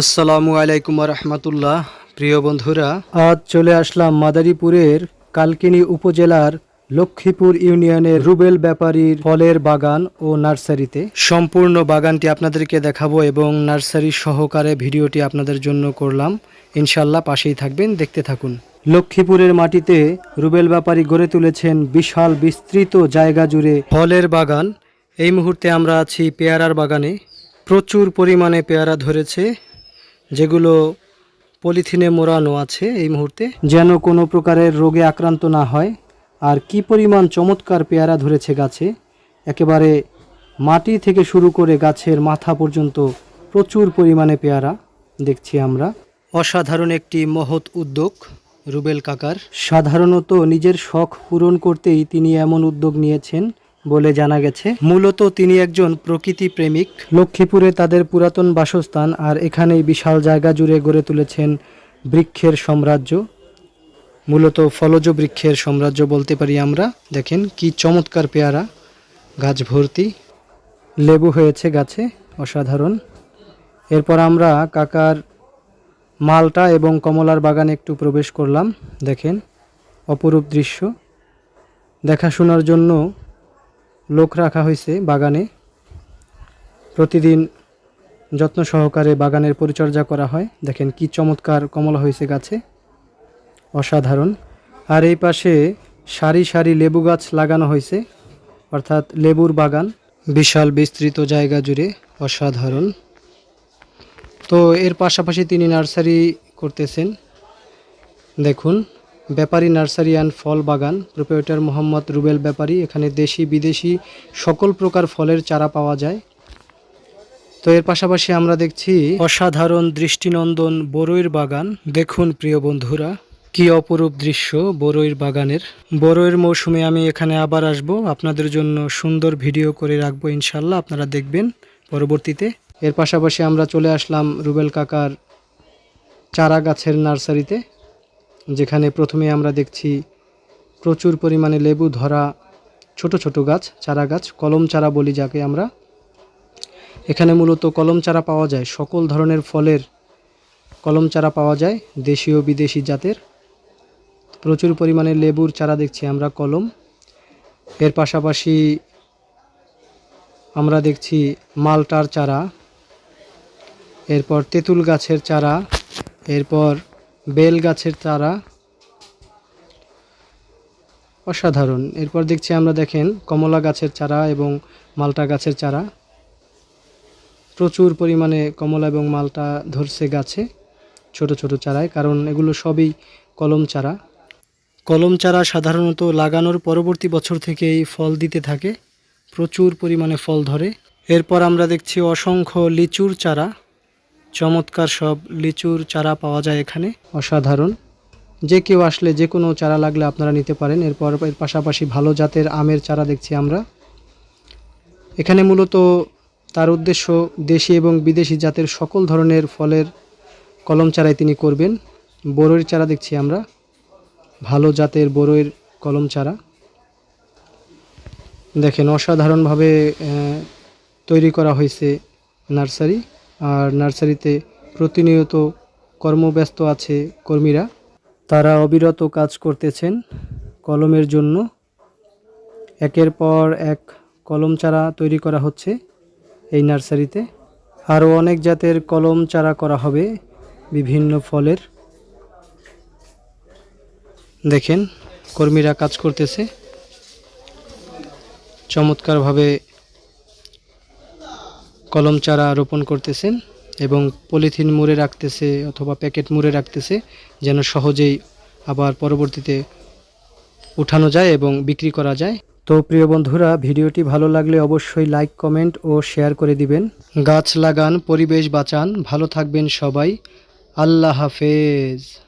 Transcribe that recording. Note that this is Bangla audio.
আসসালামু আলাইকুম রহমতুল্লাহ প্রিয় বন্ধুরা, আজ চলে আসলাম মাদারীপুরের কালকিনি উপজেলার লক্ষ্মীপুর ইউনিয়নের রুবেল ব্যাপারীর ফলের বাগান ও নার্সারিতে। সম্পূর্ণ বাগানটি আপনাদেরকে দেখাবো এবং নার্সারি সহকারে ভিডিওটি আপনাদের জন্য করলাম। ইনশাল্লাহ পাশেই থাকবেন, দেখতে থাকুন। লক্ষ্মীপুরের মাটিতে রুবেল ব্যাপারী গড়ে তুলেছেন বিশাল বিস্তৃত জায়গা জুড়ে ফলের বাগান। এই মুহূর্তে আমরা আছি পেয়ারার বাগানে। প্রচুর পরিমাণে পেয়ারা ধরেছে। যেগুলো পলিথিনে মোড়ানো আছে এই মুহূর্তে। যেন কোনো প্রকারের রোগে আক্রান্ত না হয়। আর কি পরিমাণ চমৎকার পেয়ারা ধরেছে গাছে। একেবারে মাটি থেকে শুরু করে গাছের মাথা পর্যন্ত প্রচুর পরিমাণে পেয়ারা দেখছি আমরা। অসাধারণ একটি মহৎ উদ্যোগ রুবেল কাকার। সাধারণত নিজের শখ পূরণ করতেই তিনি এমন উদ্যোগ নিয়েছেন বলে জানা গেছে। মূলত তিনি একজন প্রকৃতি প্রেমিক। লক্ষ্মীপুরে তাদের পুরাতন বাসস্থান আর এখানেই বিশাল জায়গা জুড়ে গড়ে তুলেছেন বৃক্ষের সাম্রাজ্য। মূলত ফলজ বৃক্ষের সাম্রাজ্য বলতে পারি আমরা। দেখেন কি চমৎকার পেয়ারা, গাছ ভর্তি, লেবু হয়েছে গাছে, অসাধারণ। এরপর আমরা কাকার মালটা এবং কমলার বাগানে একটু প্রবেশ করলাম। দেখেন, অপরূপ দৃশ্য। দেখাশোনার জন্য লোক রাখা হয়েছে বাগানে। প্রতিদিন যত্ন সহকারে বাগানের পরিচর্যা করা হয়। দেখেন কি চমৎকার কমলা হয়েছে গাছে। অসাধারণ। আর এই পাশে সারি সারি লেবু গাছ লাগানো হয়েছে। অর্থাৎ লেবুর বাগান। বিশাল বিস্তৃত জায়গা জুড়ে। অসাধারণ। তো এর পাশাপাশি তিনি নার্সারি করতেছেন। দেখুন। ব্যাপারী নার্সারি অ্যান্ড ফল বাগান। প্রোপ্রাইটার মোহাম্মদ রুবেল ব্যাপারী, এখানে দেশি, বিদেশি সকল প্রকার ফলের চারা পাওয়া যায়। তো এর পাশাপাশি আমরা দেখছি অসাধারণ দৃষ্টিনন্দন বরইর বাগান। দেখুন প্রিয় বন্ধুরা, কি অপরূপ দৃশ্য বরইর বাগানের। বরইয়ের মৌসুমে আমি এখানে আবার আসব। আপনাদের জন্য সুন্দর ভিডিও করে রাখব ইনশাল্লাহ, আপনারা দেখবেন পরবর্তীতে। এর পাশাপাশি আমরা চলে আসলাম রুবেল কাকার চারা গাছের নার্সারিতে। যেখানে প্রথমে আমরা দেখছি প্রচুর পরিমাণে লেবু ধরা ছোট ছোট গাছ, চারা গাছ, কলম চারা বলি যাকে আমরা। এখানে মূলত কলম চারা পাওয়া যায়, সকল ধরনের ফলের কলম চারা পাওয়া যায় দেশীয় বিদেশি জাতের। প্রচুর পরিমাণে লেবুর চারা দেখছি আমরা, কলম। এর পাশাপাশি আমরা দেখছি মালটার চারা, এরপর তেঁতুল গাছের চারা, এরপর বেল গাছের চারা অসাধারণ। এরপর দেখছি আমরা দেখেন কমলা গাছের চারা এবং মালটা গাছের চারা। প্রচুর পরিমাণে কমলা এবং মালটা ধরছে গাছে ছোট ছোট চারায়, কারণ এগুলো সবই কলম চারা। কলম চারা সাধারণত লাগানোর পরবর্তী বছর থেকেই ফল দিতে থাকে। প্রচুর পরিমাণে ফল ধরে। এরপর আমরা দেখছি অসংখ্য লিচুর চারা। চমৎকার সব লিচুর চারা পাওয়া যায় এখানে, অসাধারণ। যে কেউ আসলে যে কোনো চারা লাগলে আপনারা নিতে পারেন। এরপর এর পাশাপাশি ভালো জাতের আমের চারা দেখছি আমরা। এখানে মূলত তার উদ্দেশ্য দেশি এবং বিদেশি জাতের সকল ধরনের ফলের কলম চারাই তিনি করবেন। বড়ইয়ের চারা দেখছি আমরা। ভালো জাতের বড়ইয়ের কলম চারা। দেখেন, অসাধারণভাবে তৈরি করা হয়েছে নার্সারি। আর নার্সারিতে প্রতিনিয়ত কর্মব্যস্ত আছে কর্মীরা। তারা অবিরত কাজ করতেছেন কলমের জন্য। একের পর এক কলম চারা তৈরি করা হচ্ছে এই নার্সারিতে। আরও অনেক জাতের কলম চারা করা হবে বিভিন্ন ফলের। দেখেন কর্মীরা কাজ করতেছে। চমৎকারভাবে কলম চারা রোপণ করতেছেন এবং পলিথিন মুড়ে রাখতেছে অথবা প্যাকেট মুড়ে রাখতেছে যেন সহজেই আবার পরবর্তীতে উঠানো যায় এবং বিক্রি করা যায়। তো প্রিয় বন্ধুরা, ভিডিওটি ভালো লাগলে অবশ্যই লাইক কমেন্ট ও শেয়ার করে দিবেন। গাছ লাগান, পরিবেশ বাঁচান, ভালো থাকবেন সবাই। আল্লাহ হাফেজ।